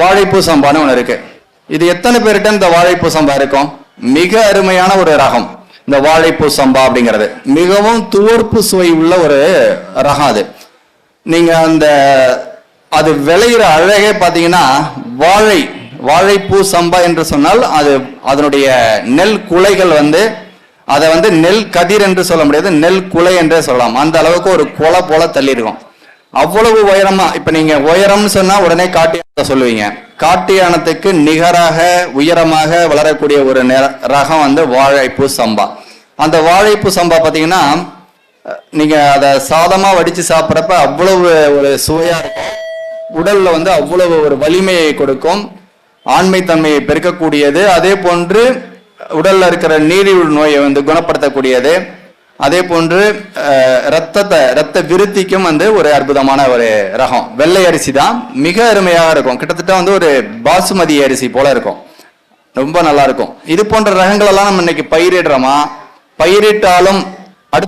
வாழைப்பூ சம்பான்னு ஒன்று இருக்கு. இது எத்தனை பேர்கிட்ட இந்த வாழைப்பூ சம்பா இருக்கும்? மிக அருமையான ஒரு ரகம். இந்த வாழைப்பூ சம்பா அப்படிங்கிறது. மிகவும் துவர்ப்பு சுவை உள்ள ஒரு ரகம் அது. நீங்க அந்த அது விளையிற அழகே பார்த்தீங்கன்னா வாழை வாழைப்பூ சம்பா என்று சொன்னால் அது அதனுடைய நெல் குலைகள் வந்து அதை வந்து நெல் கதிர் என்று சொல்ல முடியாது நெல் குலை என்றே சொல்லலாம். அந்த அளவுக்கு ஒரு குலை போல தள்ளி இருக்கும் அவ்வளவு உயரமா இப்ப நீங்க உயரம்னு சொன்னா உடனே காட்டு சொல்லுவீங்க. காட்டு யானத்துக்கு நிகராக உயரமாக வளரக்கூடிய ஒரு ரகம் வந்து வாழைப்பூ சம்பா. அந்த வாழைப்பூ சம்பா பாத்தீங்கன்னா நீங்க அதை சாதமா வடிச்சு சாப்பிட்றப்ப அவ்வளவு ஒரு சுவையா இருக்கும். உடல்ல வந்து அவ்வளவு ஒரு வலிமையை கொடுக்கும். ஆண்மைத்தன்மையை பெருக்கக்கூடியது. அதே போன்று உடல்ல இருக்கிற நீரிழிவு நோயை வந்து குணப்படுத்தக்கூடியது. அதே போன்று ரத்தத்தை ரத்த விருத்திக்கும் வந்து ஒரு அற்புதமான ஒரு ரகம். வெள்ளை அரிசி தான் மிக அருமையாக இருக்கும். கிட்டத்தட்ட வந்து ஒரு பாசுமதி அரிசி போல இருக்கும். ரொம்ப நல்லா இருக்கும். இது போன்ற ரகங்கள் எல்லாம் நம்ம இன்னைக்கு பயிரிடுறோமா? பயிரிட்டாலும்